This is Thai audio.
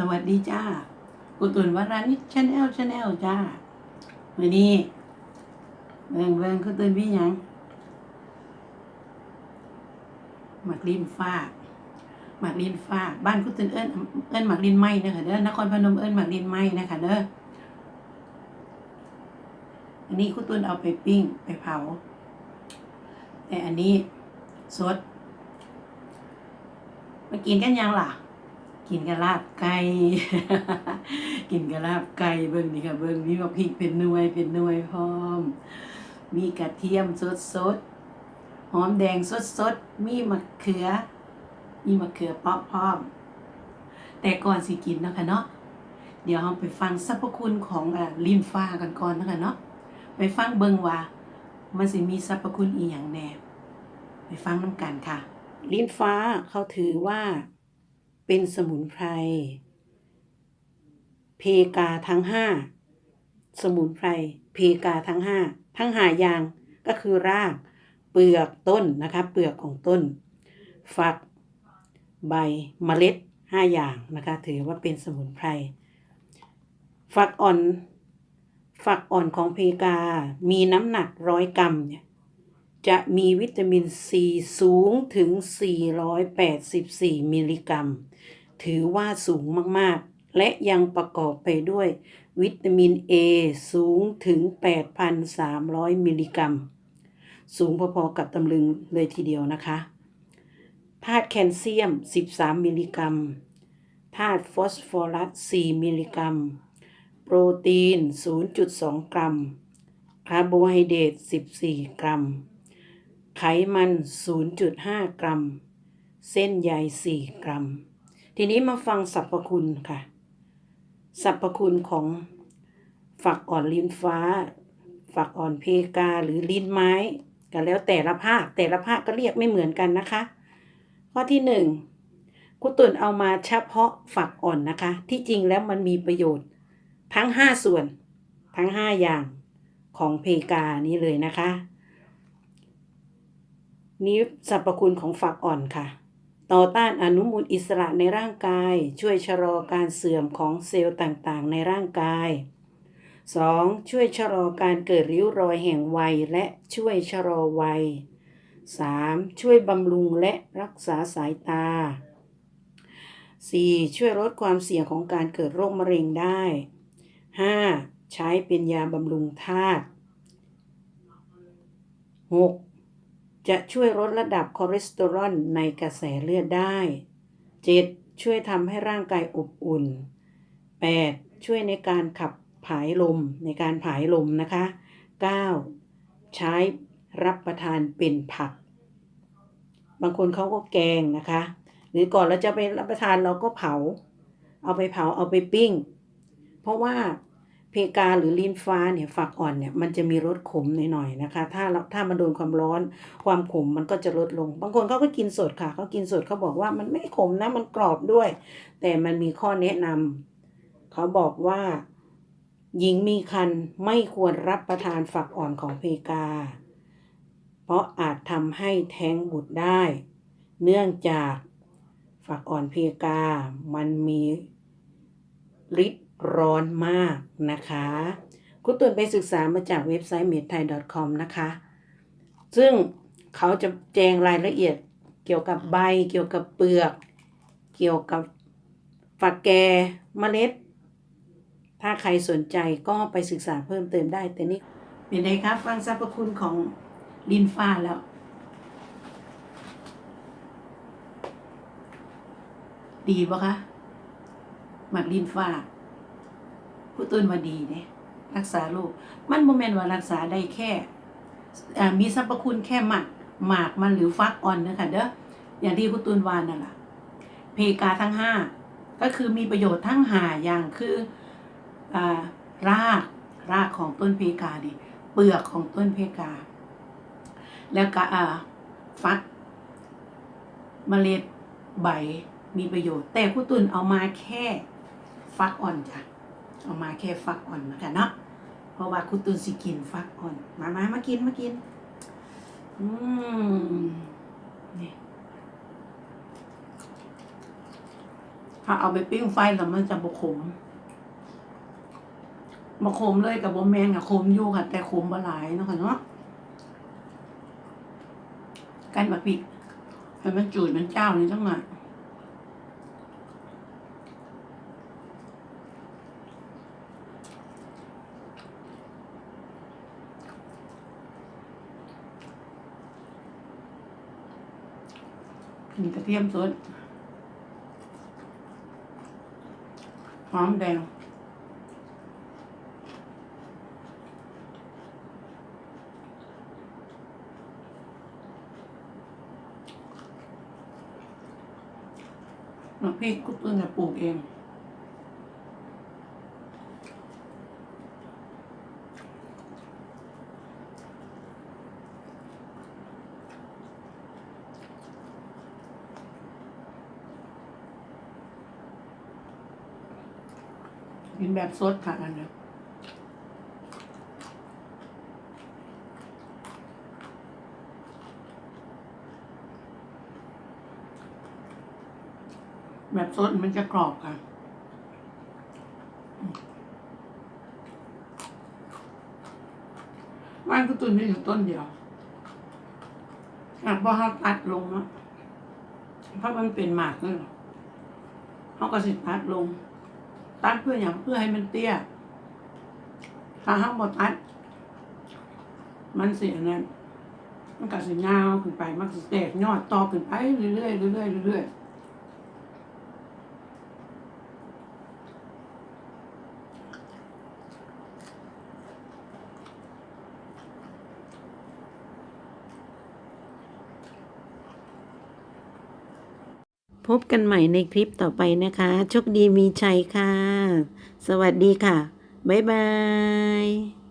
สวัสดีจ้ากุตุนวรานิชชาแนลชาแนลจ้าวันนี้เบิ่งเบิ่งกุตุนพี่ยังหมักลินฟ้าหมักลินฟ้าบ้านกุตุนเอิ้นเอิ้นหมักลินไม้นะคะเด้อนครพนมเอิ้นหมักลินไม้นะคะเด้ออันนี้กุตุนเอาไปปิ้งไปเผา แต่อันนี้สดมากินกันยังล่ะ กินกับลาบไก่ กินกับลาบไก่เบิ่งนี่ค่ะเบิ่งมีบักพริกเป็นหน่วยเป็นหน่วยพร้อม มีกระเทียมสดสดหอมแดงสดสดมีมะเขือ มีมะเขือเปาะพร้อม แต่ก่อนสิกินนะคะเนาะเดี๋ยวเราไปฟังสรรพคุณของอ่าลิ้นฟ้ากันก่อนนะคะเนาะไปฟังเบิ่งว่า มันสิมีสรรพคุณอีหยังแน่ไปฟังน้ำกันค่ะ ลิ้นฟ้าเขาถือว่า เป็นสมุนไพร เพกาทั้งห้าสมุนไพร เพกาทั้งห้าทั้งหายางก็คือราก เปลือกต้นนะคะ เปลือกของต้น ฝัก ใบเมล็ดห้าอย่างนะคะ ถือว่าเป็นสมุนไพร ฝักอ่อน ฝักอ่อนของเพกา มีน้ำหนักร้อยกรัมเนี่ย จะมีวิตามินซีสูงถึง 484 มิลลิกรัม ถือว่าสูงมากๆ และยังประกอบไปด้วย วิตามิน A สูงถึง 8,300 มิลลิกรัม สูงพอๆกับตำลึงเลยทีเดียวนะคะธาตุแคลเซียม 13 มิลลิกรัม ธาตุฟอสฟอรัส 4 มิลลิกรัม โปรตีน 0.2 กรัม คาร์โบไฮเดรต 14 กรัม ไขมัน 0.5 กรัม เส้นใย 4 กรัม ทีนี้มาฟังสรรพคุณค่ะ สรรพคุณของฝักอ่อนลิ้นฟ้า ฝักอ่อนเพกาหรือลิ้นไม้ก็แล้วแต่ละภาคแต่ละภาคก็เรียกไม่เหมือนกันนะคะ ข้อที่หนึ่งกุตุนเอามาเฉพาะฝักอ่อนนะคะ ที่จริงแล้วมันมีประโยชน์ทั้ง 5 ส่วน ทั้ง 5 อย่างของเพกานี้เลยนะคะ นี้สรรพคุณของฝักอ่อนค่ะ ต่อต้านอนุมูลอิสระในร่างกาย ช่วยชะลอการเสื่อมของเซลล์ต่างๆ ในร่างกาย 2. ช่วยชะลอการเกิดริ้วรอยแห่งวัยและช่วยชะลอวัย 3. ช่วยบำรุงและรักษาสายตา 4. ช่วยลดความเสี่ยงของการเกิดโรคมะเร็งได้ 5. ใช้เป็นยาบำรุงธาตุ 6. จะช่วยลดระดับคอเลสเตอรอลในกระแสเลือดได้ 7. ช่วยทำให้ร่างกายอบอุ่น 8. ช่วยในการขับผายลมในการผายลมนะคะ 9. ใช้รับประทานเป็นผัก บางคนเขาก็แกงนะคะ หรือก่อนเราจะไปรับประทานเราก็เผา เอาไปเผาเอาไปปิ้ง เพราะว่า เพกาหรือลิ้นฟ้าเนี่ยฝักอ่อนเนี่ยมันจะมีรสขมหน่อยๆนะคะ ถ้าเราถ้ามันโดนความร้อนความขมมันก็จะลดลง บางคนเขาก็กินสดค่ะเขากินสดเขาบอกว่ามันไม่ขมนะมันกรอบด้วย แต่มันมีข้อแนะนำเขาบอกว่าหญิงมีคันไม่ควรรับประทานฝักอ่อนของเพกา เพราะอาจทำให้แท้งบุตรได้ เนื่องจากฝักอ่อนเพกา มันมีฤทธิ์ ร้อนมากนะคะคุณตุ่นไปศึกษามาจากเว็บไซต์ medthai.com นะคะ ซึ่งเขาจะแจงรายละเอียดเกี่ยวกับใบ เกี่ยวกับเปลือก เกี่ยวกับฝักแกเมล็ด ถ้าใครสนใจก็ไปศึกษาเพิ่มเติมได้ แต่นี่เป็นไงครับฟังสรรพคุณของลินฟ้าแล้วดีปะคะหมักลินฟ้า ผู้ต้นว่าดีเนี่ยรักษาโรคมันโมเมนว่ารักษาได้แค่มีสรรพคุณแค่หมักหมากมันหรือฟักอ่อนนะคะเด้ออย่างที่คุณตูนวานนั่นแหละเพกาทั้งห้าก็คือมีประโยชน์ทั้งหาอย่างคืออรากรากของต้นเพกาดิเปลือกของต้นเพกา แล้วก็ฟักเมล็ดใบมีประโยชน์ แต่คุณตุนเอามาแค่ฟักอ่อนจ้ะ เอามาแค่ฟักอ่อนนะคะเนาะเพราะว่าคุณตุนสิกินฟักอ่อน มามามากินมากิน อืมนี่ถ้าเอาไปปิ้งไฟแล้วมันจะบกขมบกขมเลยกับบแมงอะขมอยู่ค่ะ แต่ขมบหลายเนาะค่ะเนาะกันบักปิกให้มันจืดมันเจ้านี่จังหน่อย มีกระเทียมสดหอมแดงน้ำพริกกุตุ้นจะปลูกเอง กินแบบสดค่ะอันนี้แบบสดมันจะกรอบค่ะบ้านกุตุนมีอยู่ต้นเดียวอะพอเขาตัดลงเนาะเพราะมันเป็นหมากเลยเขาก็สิตัดลง ตัดเพื่ออย่างเพื่อให้มันเตี้ยถ้าเขาบอตัด มันเสียนั้นมันก็สิยาวขึ้นไป มันสิแตกยอดต่อขึ้นไปเรื่อยๆเรื่อยๆเรื่อยๆ พบกันใหม่ในคลิปต่อไปนะคะ โชคดีมีชัยค่ะ สวัสดีค่ะ บ๊ายบาย